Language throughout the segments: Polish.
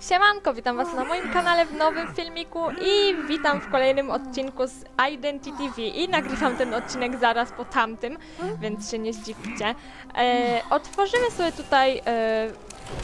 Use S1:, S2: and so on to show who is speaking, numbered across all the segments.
S1: Siemanko, witam was na moim kanale w nowym filmiku i witam w kolejnym odcinku z Identity TV i nagrywam ten odcinek zaraz po tamtym, więc się nie zdziwcie. E, otworzymy sobie tutaj e,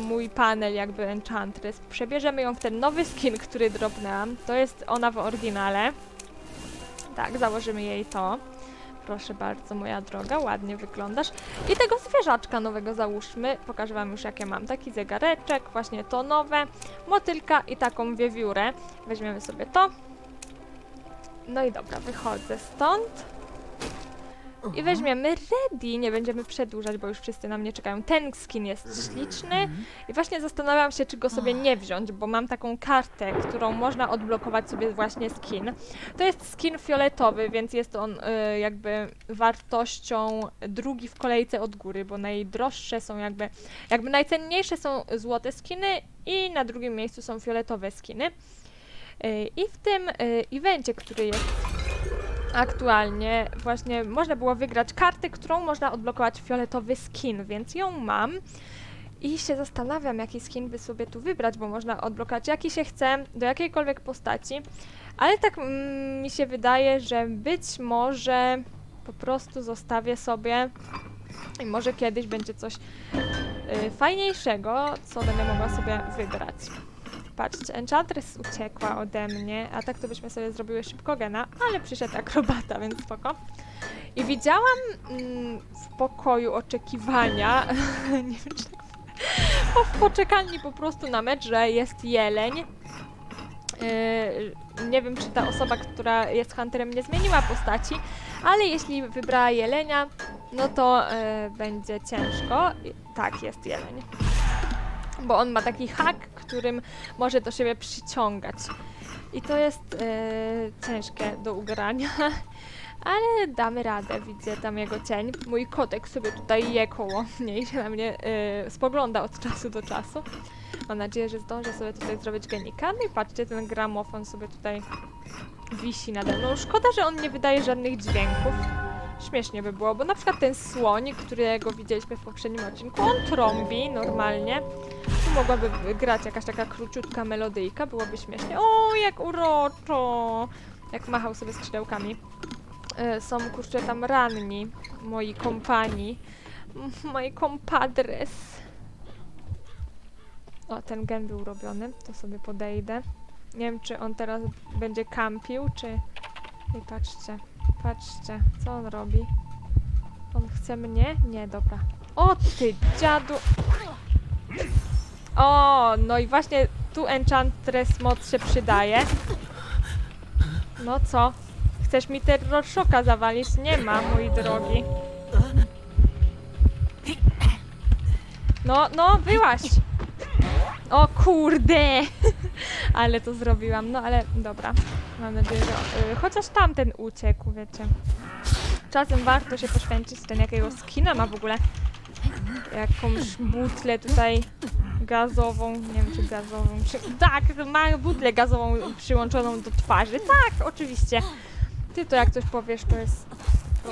S1: mój panel jakby Enchantress, przebierzemy ją w ten nowy skin, który dropnęłam, to jest ona w oryginale. Tak, założymy jej to. Proszę bardzo, moja droga, ładnie wyglądasz. I tego zwierzaczka nowego załóżmy. Pokażę wam już jakie mam. Taki zegareczek, właśnie to nowe, motylka i taką wiewiórę. Weźmiemy sobie to. No i dobra, wychodzę stąd. I weźmiemy ready. Nie będziemy przedłużać, bo już wszyscy na mnie czekają. Ten skin jest śliczny. I właśnie zastanawiam się, czy go sobie nie wziąć, bo mam taką kartę, którą można odblokować sobie właśnie skin. To jest skin fioletowy, więc jest on y, jakby wartością drugi w kolejce od góry, bo najdroższe są jakby, jakby najcenniejsze są złote skiny i na drugim miejscu są fioletowe skiny. Y, I w tym y, evencie, który jest aktualnie, właśnie można było wygrać kartę, którą można odblokować fioletowy skin, więc ją mam. I się zastanawiam, jaki skin by sobie tu wybrać, bo można odblokować jaki się chce, do jakiejkolwiek postaci. Ale tak mm, mi się wydaje, że być może po prostu zostawię sobie i może kiedyś będzie coś y, fajniejszego, co będę mogła sobie wybrać. Patrzcie, Enchantress uciekła ode mnie, a tak to byśmy sobie zrobiły szybko gena, ale przyszedł akrobata, więc spoko. I widziałam mm, w pokoju oczekiwania, nie wiem czy tak o, w poczekalni po prostu na mecz, że jest jeleń. Yy, nie wiem, czy ta osoba, która jest hunterem, nie zmieniła postaci, ale jeśli wybrała jelenia, no to yy, będzie ciężko. Tak, jest jeleń. Bo on ma taki hak, którym może do siebie przyciągać. I to jest yy, ciężkie do ugrania. Ale damy radę, widzę tam jego cień. Mój kotek sobie tutaj je koło mnie i się na mnie y, spogląda od czasu do czasu. Mam nadzieję, że zdążę sobie tutaj zrobić genika. No i patrzcie, ten gramofon sobie tutaj wisi nade mną. Szkoda, że on nie wydaje żadnych dźwięków. Śmiesznie by było, bo na przykład ten słoń, którego widzieliśmy w poprzednim odcinku, on trąbi normalnie. Mogłaby grać jakaś taka króciutka melodyjka, byłoby śmiesznie. O, jak uroczo! Jak machał sobie skrzydełkami. E, są kurczę tam ranni, moi kompani, moi kompadres. O, ten gen był robiony, to sobie podejdę. Nie wiem, czy on teraz będzie kampił, czy... I patrzcie, patrzcie, co on robi. On chce mnie? Nie, dobra. O ty, dziadu! O, no i właśnie tu Enchantress moc się przydaje. No co? Chcesz mi terror szoka zawalić? Nie ma, mój drogi. No, no, byłaś. O kurde! ale to zrobiłam. No ale dobra. Mam nadzieję, że... y, chociaż tamten uciekł, wiecie. Czasem warto się poświęcić. Ten jakiego skina ma w ogóle. Jakąś butlę tutaj gazową. Nie wiem, czy gazową. Czy... Tak, ma butlę gazową przyłączoną do twarzy. Tak, oczywiście. Ty to jak coś powiesz, to jest po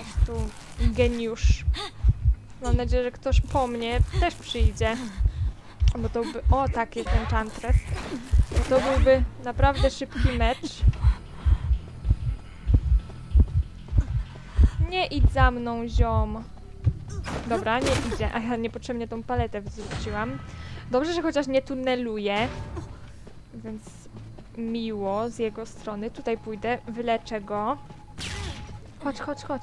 S1: prostu geniusz. Mam nadzieję, że ktoś po mnie też przyjdzie. Bo to by... O, tak, jest Enchantress. Bo to byłby naprawdę szybki mecz. Nie idź za mną, ziom. Dobra, nie idzie. A ja niepotrzebnie tą paletę wrzuciłam. Dobrze, że chociaż nie tuneluje. Więc miło z jego strony. Tutaj pójdę, wyleczę go. Chodź, chodź, chodź.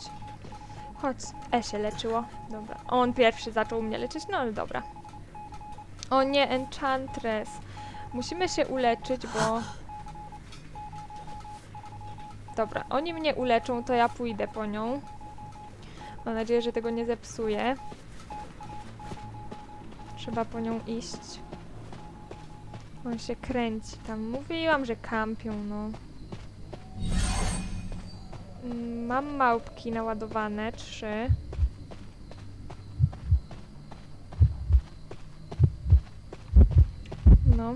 S1: Chodź. E się leczyło. Dobra. On pierwszy zaczął mnie leczyć, no ale dobra. O nie, Enchantress. Musimy się uleczyć, bo... Dobra, oni mnie uleczą, to ja pójdę po nią. Mam nadzieję, że tego nie zepsuję. Trzeba po nią iść. On się kręci tam. Mówiłam, że kampią, no. Mm, Mam małpki naładowane, trzy. No.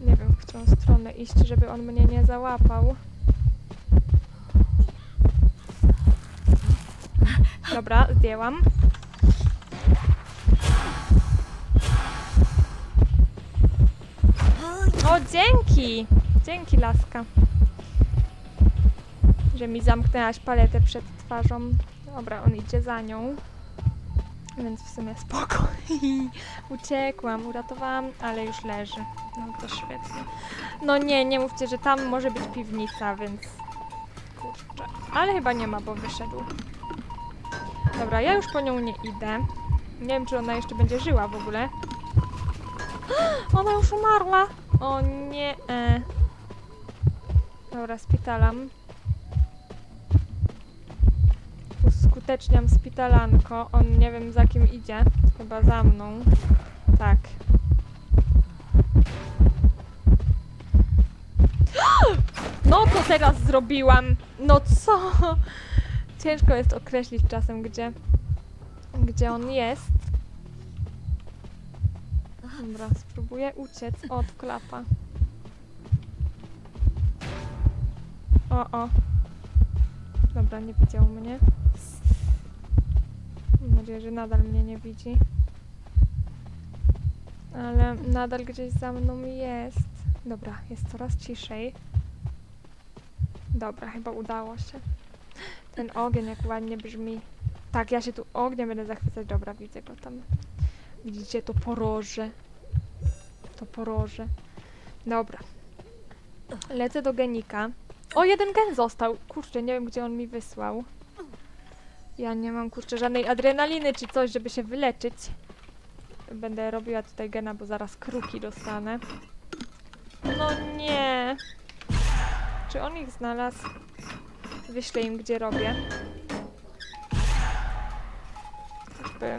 S1: Nie wiem, w którą stronę iść, żeby on mnie nie załapał. Dobra, zdjęłam. dzięki! Dzięki, laska. Że mi zamknęłaś paletę przed twarzą. Dobra, on idzie za nią. Więc w sumie spoko. Uciekłam, uratowałam, ale już leży. No to świetnie. No nie, nie mówcie, że tam może być piwnica, więc... Kurczę. Ale chyba nie ma, bo wyszedł. Dobra, ja już po nią nie idę. Nie wiem, czy ona jeszcze będzie żyła w ogóle. Ona już umarła! O nie. E. Dobra, spitalam. Uskuteczniam spitalanko. On nie wiem za kim idzie. Chyba za mną. Tak. No to teraz zrobiłam! No co? Ciężko jest określić czasem, gdzie, gdzie on jest. Dobra, spróbuję uciec od klapa. O, o. Dobra, nie widział mnie. Mam nadzieję, że nadal mnie nie widzi. Ale nadal gdzieś za mną jest. Dobra, jest coraz ciszej. Dobra, chyba udało się. Ten ogień jak ładnie brzmi. Tak, ja się tu ogniem będę zachwycać. Dobra, widzę go tam. Widzicie to poroże. To poroże. Dobra. Lecę do genika. O, jeden gen został. Kurczę, nie wiem gdzie on mi wysłał. Ja nie mam kurczę żadnej adrenaliny czy coś, żeby się wyleczyć. Będę robiła tutaj gena, bo zaraz kruki dostanę. No nie. Czy on ich znalazł? Wyślę im gdzie robię.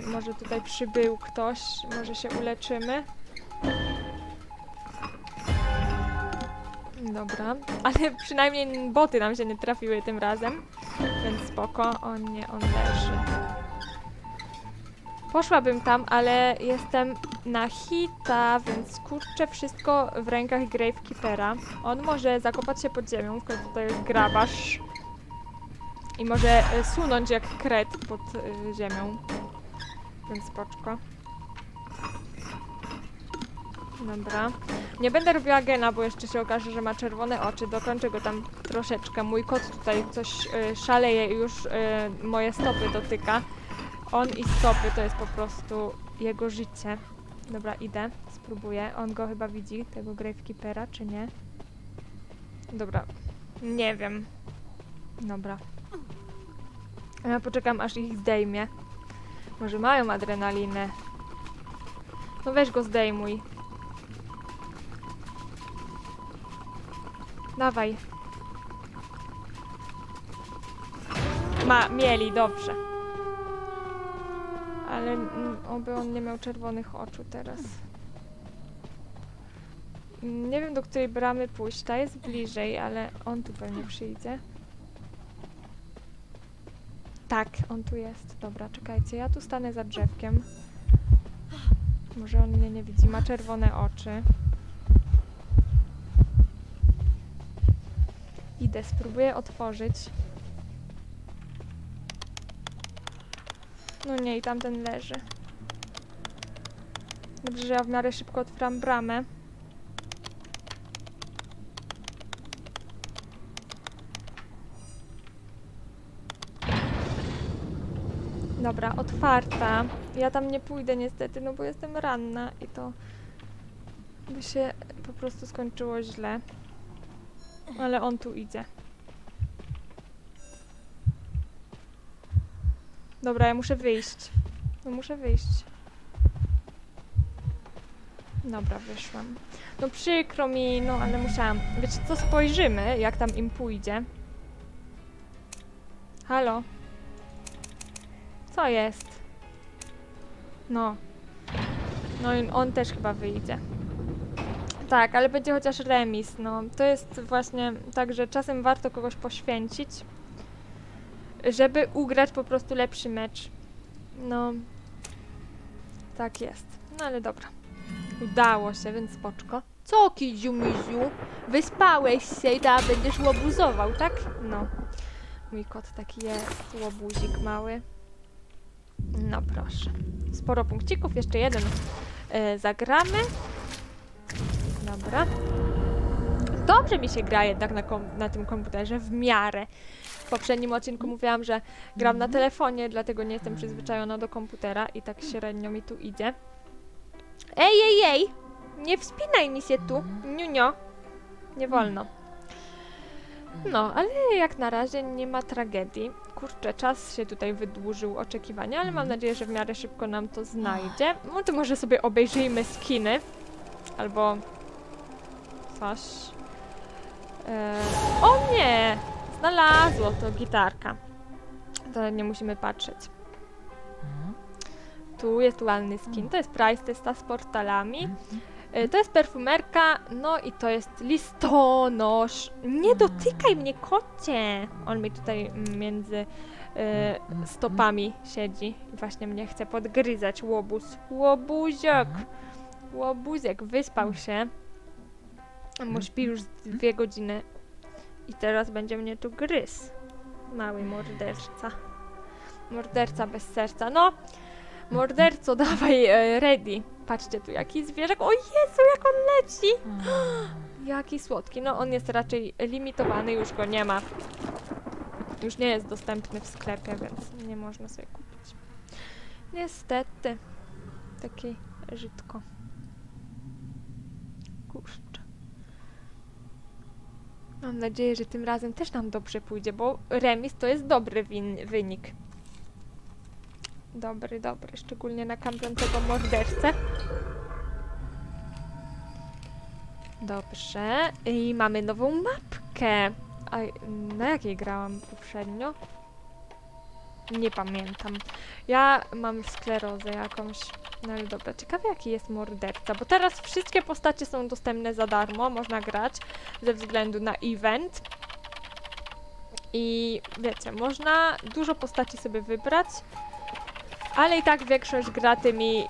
S1: Może tutaj przybył ktoś, może się uleczymy. Dobra, ale przynajmniej boty nam się nie trafiły tym razem, więc spoko. O nie, on leży. Poszłabym tam, ale jestem na hita, więc kurczę wszystko w rękach Gravekeepera. On może zakopać się pod ziemią, w końcu to jest grabarz. I może e, sunąć jak kret pod e, ziemią. Więc spoczko. Dobra. Nie będę robiła gena, bo jeszcze się okaże, że ma czerwone oczy. Dokończę go tam troszeczkę. Mój kot tutaj coś y, szaleje i już y, moje stopy dotyka. On i stopy to jest po prostu jego życie. Dobra, idę. Spróbuję. On go chyba widzi, tego Gravekeepera, czy nie? Dobra. Nie wiem. Dobra. Ja poczekam, aż ich zdejmie. Może mają adrenalinę. No weź go zdejmuj. Dawaj. Ma, mieli, dobrze. Ale oby on nie miał czerwonych oczu teraz. Nie wiem, do której bramy pójść. Ta jest bliżej, ale on tu pewnie przyjdzie. Tak, on tu jest. Dobra, czekajcie, ja tu stanę za drzewkiem. Może on mnie nie widzi. Ma czerwone oczy. Idę, spróbuję otworzyć. No nie, i tamten leży. Dobrze, że ja w miarę szybko otwieram bramę. Dobra, otwarta. Ja tam nie pójdę niestety, no bo jestem ranna i to by się po prostu skończyło źle. Ale on tu idzie. Dobra, ja muszę wyjść. No muszę wyjść. Dobra, wyszłam. No przykro mi, no ale musiałam. Wiecie co, spojrzymy, jak tam im pójdzie. Halo? Co jest? No. No i on też chyba wyjdzie. Tak, ale będzie chociaż remis. No, to jest właśnie tak, że czasem warto kogoś poświęcić, żeby ugrać po prostu lepszy mecz. No, tak jest. No ale dobra. Udało się, więc spoczko. Co, Kidziu Miziu? Wyspałeś się i teraz będziesz łobuzował, tak? No. Mój kot taki jest, łobuzik mały. No proszę. Sporo punkcików, jeszcze jeden e, zagramy. Dobra. dobrze mi się gra jednak na, kom- na tym komputerze, w miarę. W poprzednim odcinku mówiłam, że gram na telefonie, dlatego nie jestem przyzwyczajona do komputera i tak średnio mi tu idzie. Ej, ej, ej! Nie wspinaj mi się tu, niunio. Nie wolno. No, ale jak na razie nie ma tragedii. Kurczę, czas się tutaj wydłużył oczekiwania, ale mam nadzieję, że w miarę szybko nam to znajdzie. No to może sobie obejrzyjmy skiny. Albo coś. E, o nie! Znalazło to gitarka. To nie musimy patrzeć. Tu jest ładny skin. To jest price testa z portalami. E, To jest perfumerka, no i to jest listonosz. Nie dotykaj mnie, kocie! On mi tutaj mm, między e, stopami siedzi i właśnie mnie chce podgryzać. Łobuz. Łobuziok! Łobuziek wyspał się. Bo śpi już dwie godziny. I teraz będzie mnie tu gryzł. Mały morderca. Morderca bez serca. No, morderco, dawaj e, ready. Patrzcie tu, jaki zwierzak. O Jezu, jak on leci! Jaki słodki. No, on jest raczej limitowany, już go nie ma. Już nie jest dostępny w sklepie, więc nie można sobie kupić. Niestety. Taki żydko. Kurczę. Mam nadzieję, że tym razem też nam dobrze pójdzie, bo remis to jest dobry wynik. Dobry, dobry, szczególnie na kampiącego mordercę. Dobrze. I mamy nową mapkę. A na jakiej grałam poprzednio? Nie pamiętam. Ja mam sklerozę jakąś. No ale dobra, ciekawe jaki jest morderca, bo teraz wszystkie postacie są dostępne za darmo, można grać ze względu na event. I wiecie, można dużo postaci sobie wybrać, ale i tak większość gra tymi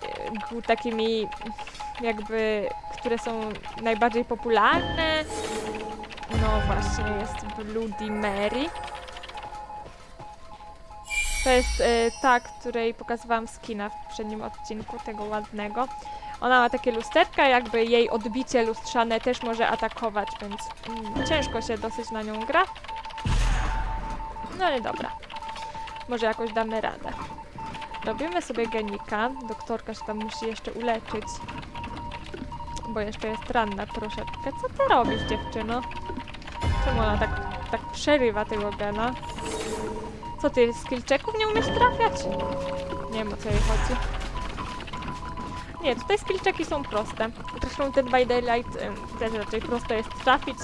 S1: e, takimi jakby, które są najbardziej popularne. No właśnie, jest Bloody Mary. To jest e, ta, której pokazywałam skina w poprzednim odcinku, tego ładnego. Ona ma takie lusterka, jakby jej odbicie lustrzane też może atakować, więc mm, ciężko się dosyć na nią gra. No ale dobra. Może jakoś damy radę. Robimy sobie genika. Doktorka się tam musi jeszcze uleczyć. Bo jeszcze jest ranna troszeczkę. Co ty robisz, dziewczyno? Czemu ona tak, tak przerywa tego gena? Co ty, skillczeków nie umiesz trafiać? Nie wiem o co jej chodzi. Nie, tutaj skillczeki są proste. Zresztą ten by Daylight też raczej prosto jest trafić.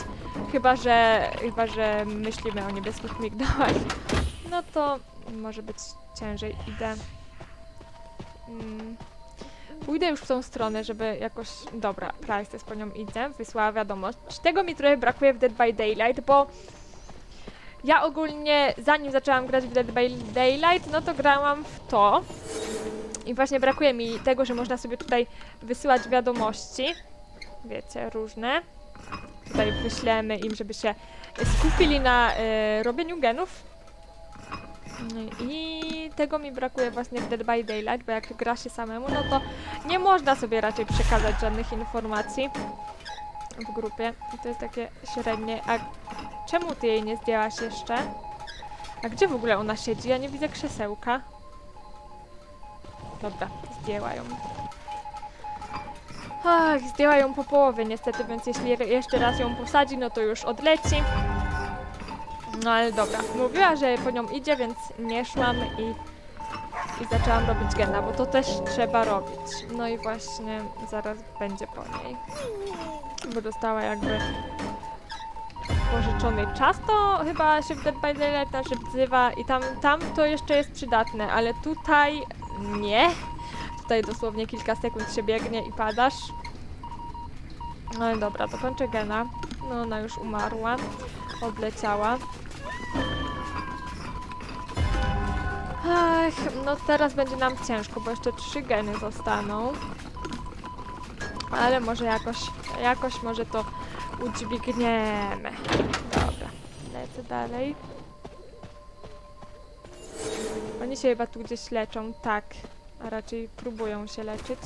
S1: Chyba, że chyba, że myślimy o niebieskich migdałach. No to może być ciężej. Idę. Mm. Pójdę już w tą stronę, żeby jakoś... Dobra, Price też po nią idzie. Wysłała wiadomość. Tego mi trochę brakuje w Dead by Daylight, bo ja ogólnie, zanim zaczęłam grać w Dead by Daylight, no to grałam w to. I właśnie brakuje mi tego, że można sobie tutaj wysyłać wiadomości. Wiecie, różne. Tutaj wyślemy im, żeby się skupili na e, robieniu genów. No I tego mi brakuje właśnie w Dead by Daylight, bo jak gra się samemu, no to nie można sobie raczej przekazać żadnych informacji w grupie. I to jest takie średnie. A czemu ty jej nie zdjęłaś jeszcze? A gdzie w ogóle ona siedzi? Ja nie widzę krzesełka. Dobra, zdjęła ją. Ach, zdjęła ją po połowie niestety, więc jeśli je- jeszcze raz ją posadzi, no to już odleci. No ale dobra, mówiła, że po nią idzie, więc nie szłam i, i zaczęłam robić gena, bo to też trzeba robić. No i właśnie zaraz będzie po niej. Bo dostała jakby pożyczony czas, to chyba się w Dead by Daylight nazywa i tam, tam to jeszcze jest przydatne, ale tutaj nie. Tutaj dosłownie kilka sekund się biegnie i padasz. No i dobra, to kończę gena. No ona już umarła. Odleciała. Ach, no teraz będzie nam ciężko, bo jeszcze trzy geny zostaną. Ale może jakoś, jakoś może to udźwigniemy. Dobra, lecę dalej. Oni się chyba tu gdzieś leczą, tak. A raczej próbują się leczyć.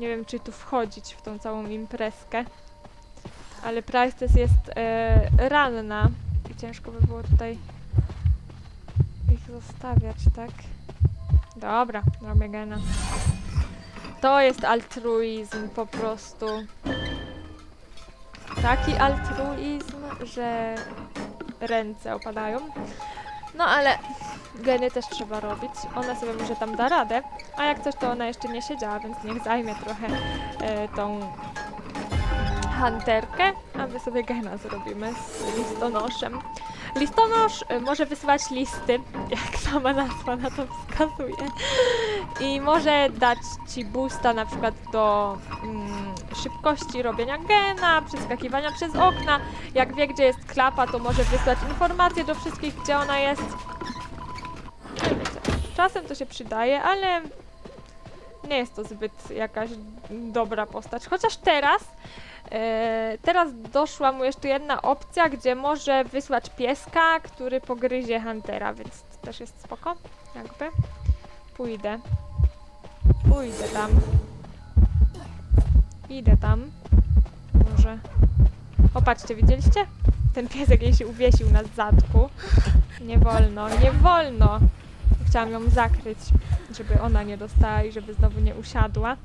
S1: Nie wiem, czy tu wchodzić w tą całą imprezkę. Ale Prices jest e, ranna. Ciężko by było tutaj ich zostawiać, tak? Dobra, robię gena. To jest altruizm po prostu. Taki altruizm, że ręce opadają. No ale geny też trzeba robić. Ona sobie może tam da radę, a jak coś to ona jeszcze nie siedziała, więc niech zajmie trochę e, tą hunterkę, my sobie gena zrobimy z listonoszem. Listonosz e, może wysyłać listy, jak sama nazwa na to wskazuje. I może dać ci boosta na przykład do mm, szybkości robienia gena, przeskakiwania przez okna. Jak wie, gdzie jest klapa, to może wysłać informacje do wszystkich, gdzie ona jest. Czasem to się przydaje, ale nie jest to zbyt jakaś dobra postać. Chociaż teraz, teraz doszła mu jeszcze jedna opcja, gdzie może wysłać pieska, który pogryzie Huntera, więc to też jest spoko, jakby. Pójdę. Pójdę tam. Idę tam. Może. O, patrzcie, widzieliście? Ten piesek jej się uwiesił na zadku. Nie wolno, nie wolno! Chciałam ją zakryć, żeby ona nie dostała i żeby znowu nie usiadła.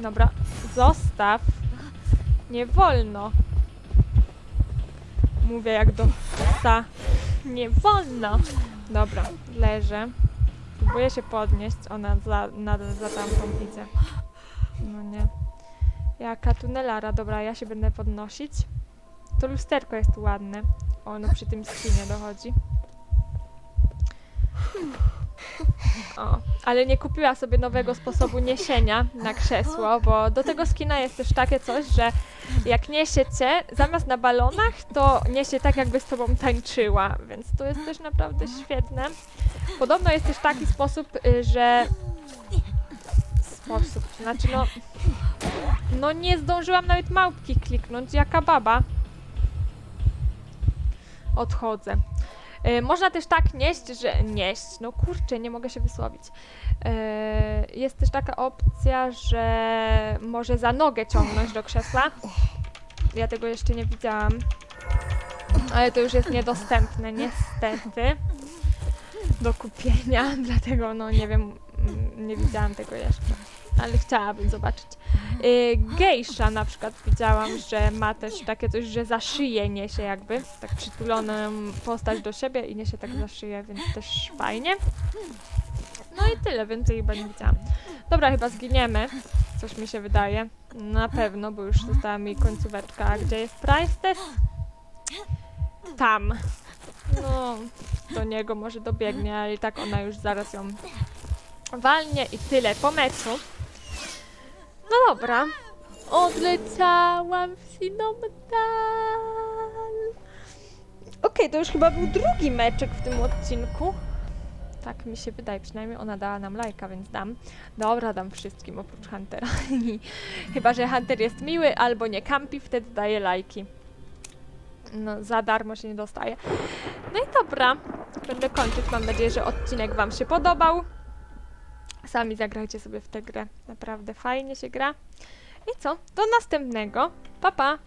S1: Dobra, zostaw. Nie wolno. Mówię jak do psa. Nie wolno. Dobra, leżę. Próbuję się podnieść, ona za, nadal za tamtą idzie. No nie. Jaka tunelara, dobra, ja się będę podnosić. To lusterko jest ładne. Ono przy tym skinie dochodzi. O, ale nie kupiła sobie nowego sposobu niesienia na krzesło, bo do tego skina jest też takie coś, że jak niesiecie, zamiast na balonach, to niesie tak, jakby z tobą tańczyła, więc to jest też naprawdę świetne. Podobno jest też taki sposób, y, że... Sposób, znaczy no... No nie zdążyłam nawet małpki kliknąć, jaka baba. Odchodzę. Y, Można też tak nieść, że nieść, no kurczę, nie mogę się wysłowić. Y, Jest też taka opcja, że może za nogę ciągnąć do krzesła. Ja tego jeszcze nie widziałam. Ale to już jest niedostępne, niestety. Do kupienia, dlatego no nie wiem, nie widziałam tego jeszcze. Ale chciałabym zobaczyć. Y, Gejsza na przykład widziałam, że ma też takie coś, że za szyję niesie jakby, tak przytuloną postać do siebie i niesie tak za szyję, więc też fajnie. No i tyle, więcej chyba nie widziałam. Dobra, chyba zginiemy, coś mi się wydaje. Na pewno, bo już została mi końcóweczka. A gdzie jest Price Tam. No, do niego może dobiegnie, ale i tak ona już zaraz ją walnie i tyle po meczu. No dobra. Odleciałam w Sinomdal. Okej, to już chyba był drugi meczek w tym odcinku. Tak mi się wydaje, przynajmniej ona dała nam lajka, więc dam. Dobra, dam wszystkim oprócz Huntera. chyba, że Hunter jest miły albo nie kampi, wtedy daje lajki. No, za darmo się nie dostaje. No i dobra, będę kończyć. Mam nadzieję, że odcinek Wam się podobał. Sami zagrajcie sobie w tę grę. Naprawdę fajnie się gra. I co? Do następnego. Pa, pa!